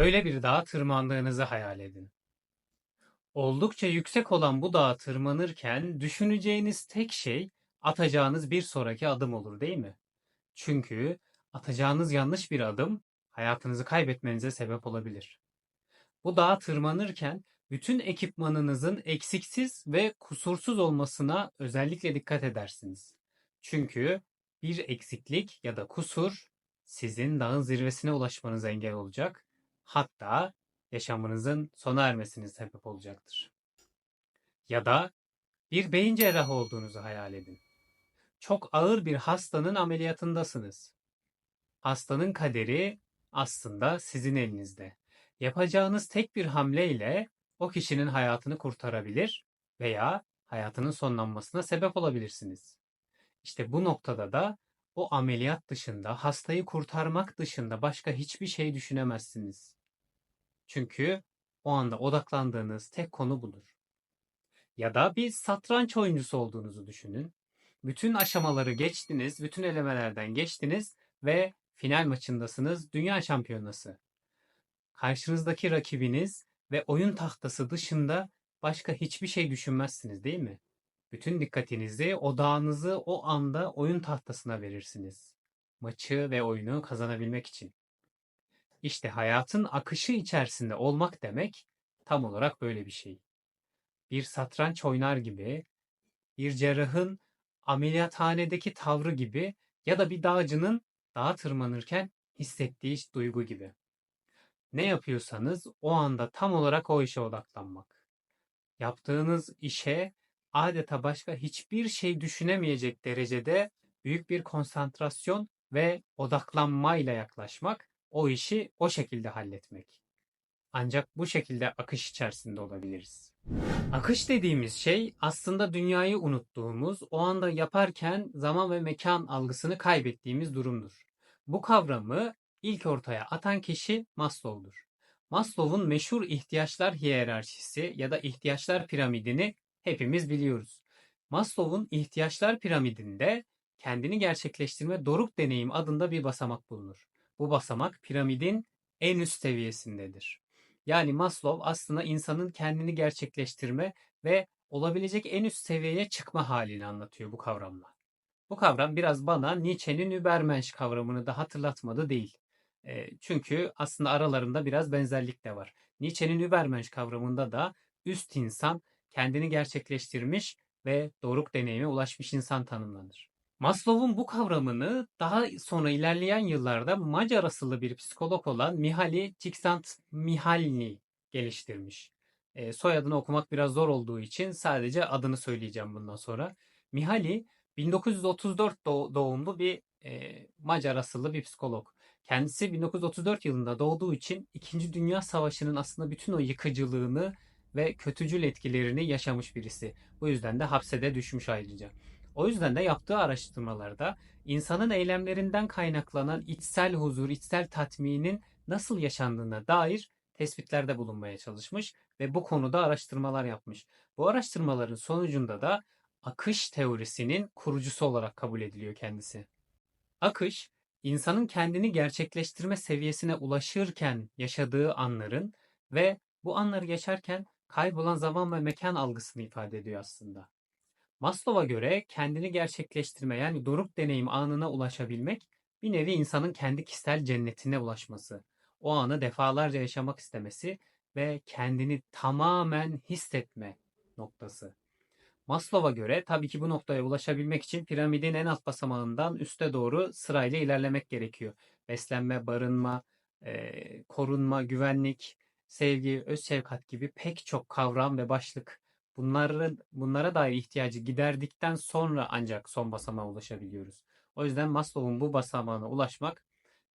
Böyle bir dağa tırmandığınızı hayal edin. Oldukça yüksek olan bu dağa tırmanırken düşüneceğiniz tek şey atacağınız bir sonraki adım olur değil mi? Çünkü atacağınız yanlış bir adım hayatınızı kaybetmenize sebep olabilir. Bu dağa tırmanırken bütün ekipmanınızın eksiksiz ve kusursuz olmasına özellikle dikkat edersiniz. Çünkü bir eksiklik ya da kusur sizin dağın zirvesine ulaşmanıza engel olacak. Hatta yaşamınızın sona ermesine sebep olacaktır. Ya da bir beyin cerrahı olduğunuzu hayal edin. Çok ağır bir hastanın ameliyatındasınız. Hastanın kaderi aslında sizin elinizde. Yapacağınız tek bir hamleyle o kişinin hayatını kurtarabilir veya hayatının sonlanmasına sebep olabilirsiniz. İşte bu noktada da o ameliyat dışında, hastayı kurtarmak dışında başka hiçbir şey düşünemezsiniz. Çünkü o anda odaklandığınız tek konu budur. Ya da bir satranç oyuncusu olduğunuzu düşünün. Bütün aşamaları geçtiniz, bütün elemelerden geçtiniz ve final maçındasınız, dünya şampiyonası. Karşınızdaki rakibiniz ve oyun tahtası dışında başka hiçbir şey düşünmezsiniz değil mi? Bütün dikkatinizi, odağınızı o anda oyun tahtasına verirsiniz. Maçı ve oyunu kazanabilmek için. İşte hayatın akışı içerisinde olmak demek tam olarak böyle bir şey. Bir satranç oynar gibi, bir cerrahın ameliyathanedeki tavrı gibi ya da bir dağcının dağa tırmanırken hissettiği duygu gibi. Ne yapıyorsanız o anda tam olarak o işe odaklanmak. Yaptığınız işe adeta başka hiçbir şey düşünemeyecek derecede büyük bir konsantrasyon ve odaklanmayla yaklaşmak, o işi o şekilde halletmek. Ancak bu şekilde akış içerisinde olabiliriz. Akış dediğimiz şey aslında dünyayı unuttuğumuz, o anda yaparken zaman ve mekan algısını kaybettiğimiz durumdur. Bu kavramı ilk ortaya atan kişi Maslow'dur. Maslow'un meşhur ihtiyaçlar hiyerarşisi ya da ihtiyaçlar piramidini hepimiz biliyoruz. Maslow'un ihtiyaçlar piramidinde kendini gerçekleştirme doruk deneyim adında bir basamak bulunur. Bu basamak piramidin en üst seviyesindedir. Yani Maslow aslında insanın kendini gerçekleştirme ve olabilecek en üst seviyeye çıkma halini anlatıyor bu kavramla. Bu kavram biraz bana Nietzsche'nin Übermensch kavramını da hatırlatmadı değil. E, çünkü aslında aralarında biraz benzerlik de var. Nietzsche'nin Übermensch kavramında da üst insan kendini gerçekleştirmiş ve doruk deneyime ulaşmış insan tanımlanır. Maslow'un bu kavramını daha sonra ilerleyen yıllarda Macar asıllı bir psikolog olan Mihaly Csikszentmihalyi geliştirmiş. E, soyadını okumak biraz zor olduğu için sadece adını söyleyeceğim bundan sonra. Mihaly 1934 doğumlu bir e, Macar asıllı bir psikolog. Kendisi 1934 yılında doğduğu için 2. Dünya Savaşı'nın aslında bütün o yıkıcılığını ve kötücül etkilerini yaşamış birisi. Bu yüzden de hapsede düşmüş ayrıca. O yüzden de yaptığı araştırmalarda insanın eylemlerinden kaynaklanan içsel huzur, içsel tatminin nasıl yaşandığına dair tespitlerde bulunmaya çalışmış ve bu konuda araştırmalar yapmış. Bu araştırmaların sonucunda da akış teorisinin kurucusu olarak kabul ediliyor kendisi. Akış, insanın kendini gerçekleştirme seviyesine ulaşırken yaşadığı anların ve bu anları yaşarken kaybolan zaman ve mekan algısını ifade ediyor aslında. Maslow'a göre kendini gerçekleştirme yani doruk deneyim anına ulaşabilmek bir nevi insanın kendi kişisel cennetine ulaşması, o anı defalarca yaşamak istemesi ve kendini tamamen hissetme noktası. Maslow'a göre tabii ki bu noktaya ulaşabilmek için piramidin en alt basamağından üste doğru sırayla ilerlemek gerekiyor. Beslenme, barınma, e, korunma, güvenlik, sevgi, öz şefkat gibi pek çok kavram ve başlık bunların bunlara dair ihtiyacı giderdikten sonra ancak son basamağa ulaşabiliyoruz. O yüzden Maslow'un bu basamağına ulaşmak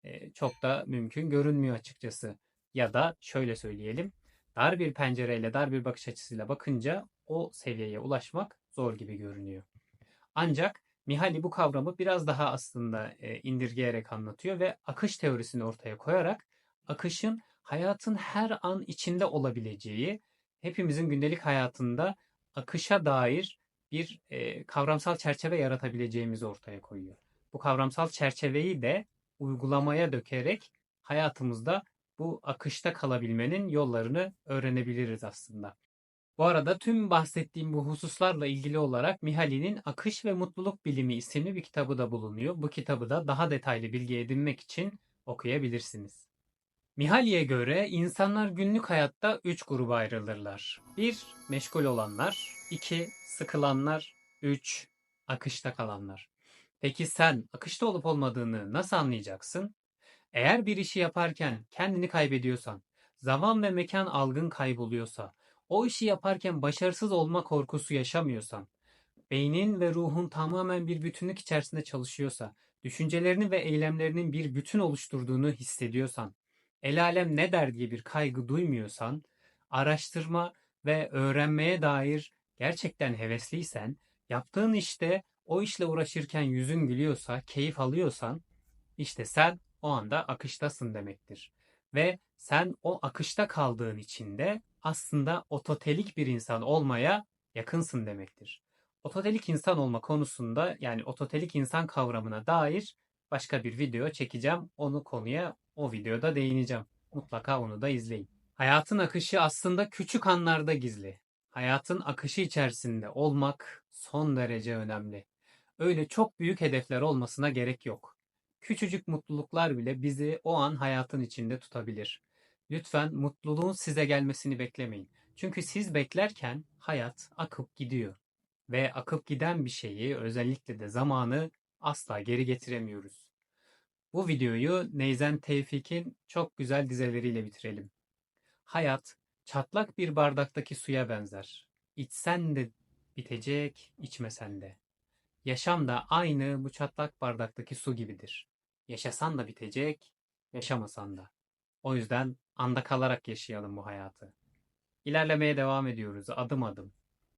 e, çok da mümkün görünmüyor açıkçası. Ya da şöyle söyleyelim, dar bir pencereyle, dar bir bakış açısıyla bakınca o seviyeye ulaşmak zor gibi görünüyor. Ancak Mihaly bu kavramı biraz daha aslında e, indirgeyerek anlatıyor ve akış teorisini ortaya koyarak akışın hayatın her an içinde olabileceği, hepimizin gündelik hayatında akışa dair bir e, kavramsal çerçeve yaratabileceğimizi ortaya koyuyor. Bu kavramsal çerçeveyi de uygulamaya dökerek hayatımızda bu akışta kalabilmenin yollarını öğrenebiliriz aslında. Bu arada tüm bahsettiğim bu hususlarla ilgili olarak Mihali'nin Akış ve Mutluluk Bilimi isimli bir kitabı da bulunuyor. Bu kitabı da daha detaylı bilgi edinmek için okuyabilirsiniz. Mihali'ye göre insanlar günlük hayatta üç gruba ayrılırlar. 1. Meşgul olanlar. 2. Sıkılanlar. 3. Akışta kalanlar. Peki sen akışta olup olmadığını nasıl anlayacaksın? Eğer bir işi yaparken kendini kaybediyorsan, zaman ve mekan algın kayboluyorsa, o işi yaparken başarısız olma korkusu yaşamıyorsan, beynin ve ruhun tamamen bir bütünlük içerisinde çalışıyorsa, düşüncelerini ve eylemlerinin bir bütün oluşturduğunu hissediyorsan, el alem ne der diye bir kaygı duymuyorsan, araştırma ve öğrenmeye dair gerçekten hevesliysen, yaptığın işte o işle uğraşırken yüzün gülüyorsa, keyif alıyorsan, işte sen o anda akıştasın demektir. Ve sen o akışta kaldığın için de aslında ototelik bir insan olmaya yakınsın demektir. Ototelik insan olma konusunda yani ototelik insan kavramına dair başka bir video çekeceğim. Onu konuya o videoda değineceğim. Mutlaka onu da izleyin. Hayatın akışı aslında küçük anlarda gizli. Hayatın akışı içerisinde olmak son derece önemli. Öyle çok büyük hedefler olmasına gerek yok. Küçücük mutluluklar bile bizi o an hayatın içinde tutabilir. Lütfen mutluluğun size gelmesini beklemeyin. Çünkü siz beklerken hayat akıp gidiyor. Ve akıp giden bir şeyi özellikle de zamanı asla geri getiremiyoruz. Bu videoyu Neyzen Tevfik'in çok güzel dizeleriyle bitirelim. Hayat çatlak bir bardaktaki suya benzer. İçsen de bitecek, içmesen de. Yaşam da aynı bu çatlak bardaktaki su gibidir. Yaşasan da bitecek, yaşamasan da. O yüzden anda kalarak yaşayalım bu hayatı. İlerlemeye devam ediyoruz adım adım.